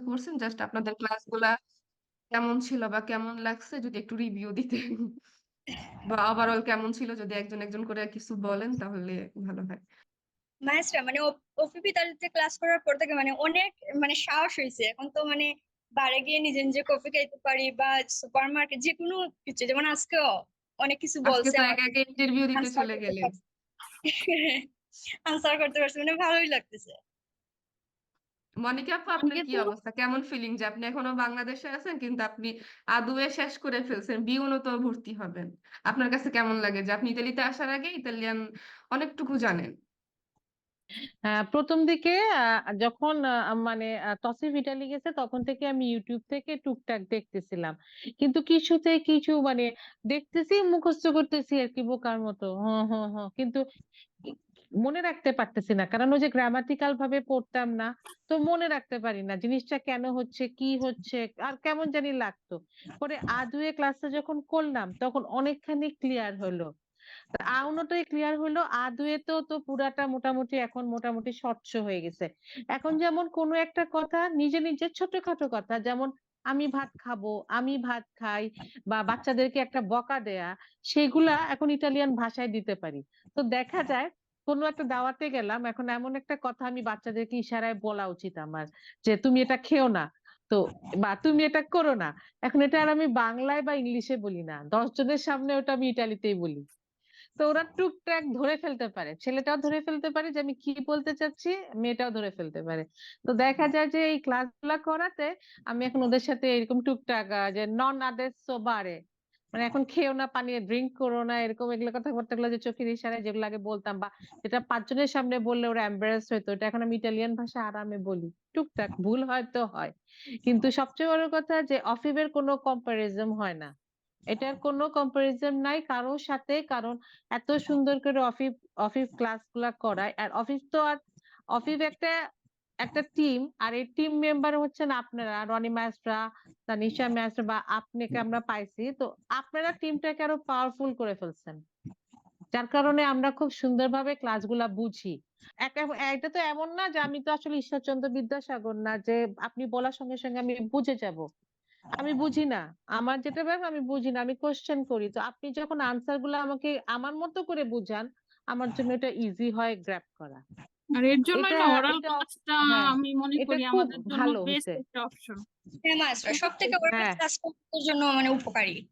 করছেন জাস্ট আপনাদের ক্লাসগুলা কেমন ছিল বা কেমন লাগছে? যদি একটু রিভিউ দিতেন। বা ওভারঅল কেমন ছিল? যদি একজন একজন করে কিছু বলেন তাহলে ভালো হয়। মায়েস্ট্রা মানে ওপিপি তালিতে ক্লাস করার পর থেকে মানে অনেক মানে সাহস হয়েছে। এখন তো মানে বাইরে গিয়ে নিজে নিজে কফি খাইতে পারি বা সুপার মার্কেট যে কোনো কিছু যেমন আজকেও অনেক কিছু বলছে একা ইন্টারভিউ দিতে চলে গেলেন। আনসার করতে পারছি মানে ভালোই লাগতেছে। মনিকা আপু আপনার কি অবস্থা? কেমন ফিলিং যে আপনি এখনও বাংলাদেশে আছেন কিন্তু আপনি আদুয়ে শেষ করে ফেলছেন বিউনো তো ভর্তি হবেন। আপনার কাছে কেমন লাগে? যে আপনি ইতালিতে আসার আগে ইতালিয়ান অনেকটুকু জানেন। হ্যাঁ প্রথম দিকে আহ, যখন আহ, মানে তসিফ ইটালি গেছে তখন থেকে আমি ইউটিউব থেকে টুকটাক দেখতেছিলাম। কিন্তু কিছুতে কিছু মানে দেখতেছি মুখস্থ করতেছি আর কি বোকার মতো। হ্যাঁ হ্যাঁ হ্যাঁ কিন্তু মনে রাখতে পারতেছি না। কারণ ওই যে গ্রামাটিক্যাল ভাবে পড়তাম না, তো মনে রাখতে পারি না জিনিসটা কেন হচ্ছে, কি হচ্ছে, আর কেমন জানি লাগতো। পরে আদুয়ে ক্লাসটা যখন করলাম, তখন অনেকখানি ক্লিয়ার হলো। ক্লিয়ার হলো আদুয়েতো তো পুরাটা মোটামুটি এখন মোটামুটি স্বচ্ছ হয়ে গেছে। এখন যেমন কোনো একটা কথা নিজে নিজে ছোটখাটো কথা, যেমন আমি ভাত খাব, আমি ভাত খাই, বা বাচ্চাদেরকে একটা বকা দেয়া, সেগুলা এখন ইটালিয়ান ভাষায় দিতে পারি। তো দেখা যায় কোনো একটা দাওয়াতে গেলাম, এখন এমন একটা কথা আমি বাচ্চাদেরকে ইশারায় বলা উচিত আমার, যে তুমি এটা খেও না, তো বা তুমি এটা করো না। এখন এটা আর আমি বাংলায় বা ইংলিশে বলি না, দশ জনের সামনে ওটা আমি ইটালিতেই বলি। তো ওরা টুকটাক ধরে ফেলতে পারে, ছেলেটাও ধরে ফেলতে পারে যে আমি কি বলতে চাচ্ছি, মেয়েটাও ধরে ফেলতে পারে। তো দেখা যায় যে এই ক্লাসগুলা করাতে আমি এখন ওদের সাথে এরকম টুকটাক যে নন আদেস বারে মানে এখন খেও না, পানি ড্রিঙ্ক করো না, এরকম এগুলো কথাবার্তা গুলো যে চোখের ইশারায় যেগুলো আগে বলতাম বা যেটা পাঁচজনের সামনে বললে ওরা এম্বারেস হইতো এটা এখন আমি ইটালিয়ান ভাষা আরামে বলি, টুকটাক ভুল হয়তো হয়। কিন্তু সবচেয়ে বড় কথা যে অফিবের কোনো কম্পারিজম হয় না। এটার কোনো কম্পারিজম নাই কারোর সাথে, কারণ এত সুন্দর করে অফিস অফিস ক্লাসগুলা করায়, আর অফিস তো আর অফিস একটা একটা টিম আর এই টিম মেম্বার হচ্ছেন আপনারা রনি মাস্টরা তানিশা মাস্টার বা আপনাকে আমরা পাইছি। তো আপনারা টিমটাকে আরও পাওয়ারফুল করে ফেলছেন। যার কারণে আমরা খুব সুন্দরভাবে ক্লাসগুলা বুঝি। এটা তো এমন না যে আমি তো আসলে ঈশ্বরচন্দ্র বিদ্যাসাগর না যে আপনি বলার সঙ্গে সঙ্গে আমি বুঝে যাব। আমি বুঝি না। আমার যেটা ব্যাপার আমি বুঝি না আমি কোশ্চেন করি। তো আপনি যখন আনসারগুলো আমাকে আমার মতো করে বুঝান আমার জন্য এটা ইজি হয় গ্র্যাপ করা। আর এর এটা- ওরাল ক্লাসটা হ্যাঁ, আমি মনে করি আমাদের জন্য ভালো বেস্ট। একটা অপশন হ্যাঁ মায়েস্ট্রা সব থেকে ওরা হ্যাঁ। জন্য মানে উপকারী।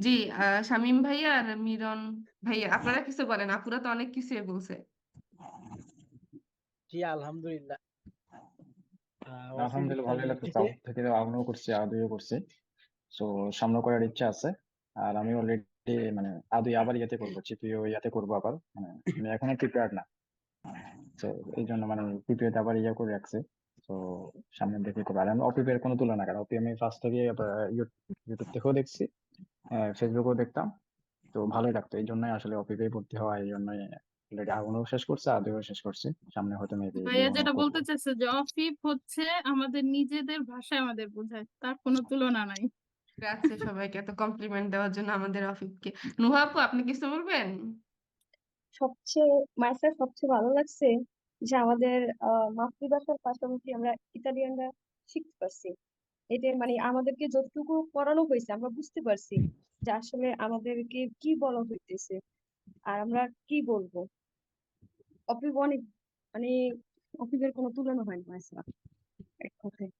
জি শামীম ভাইয়া আর মিরন ভাইয়া আপনারা কিছু বলেন? আপুরা তো অনেক কিছুই বলছে। জি আলহামদুলিল্লাহ। আলহামদুলিল্লাহ ভালোই অফিস লাগতেছে। থেকে- আউট করছি আদুইও করছি। তো সামনে করার ইচ্ছা আছে। আর আমি অলরেডি মানে আদুই আবার ইয়াতে করব চিপিও ইয়াতে করব আবার। মানে আমি এখনও প্রিপেয়ার না। তো এই জন্য মানে আবার ইয়া করে রাখছি। তো সামনের দিকে করব আর আমি কোনো তুলনা কারণ অপি আমি ফার্স্ট থেকে ইউটিউব থেকেও দেখছি ফেসবুকেও দেখতাম। তো ভালোই লাগতো এই জন্যই আসলে অপিপে ভর্তি হওয়া এই জন্যই আগুনও শেষ করছে শেষ করছি। সামনে হয়তো মেবি ভাইয়া যেটা বলতে চাইছে যে অফিপ হচ্ছে আমাদের নিজেদের ভাষায় আমাদের বোঝায় তার কোনো তুলনা নাই। আছে সবাইকে এত কমপ্লিমেন্ট দেওয়ার জন্য আমাদের অফিসকে নুহা আপু আপনি কিছু বলবেন? সবচেয়ে মাস্টার সবচেয়ে ভালো লাগছে যে আমাদের মাতৃভাষার পাশাপাশি আমরা ইতালিয়ানরা শিখতে পারছি। এতে মানে আমাদেরকে যতটুকু পড়ানো হয়েছে আমরা বুঝতে পারছি যে আসলে আমাদেরকে কি বলা হইতেছে আর আমরা কি বলব। অপিব অনেক মানে অপিবের কোনো তুলনা হয় না এক কথায়।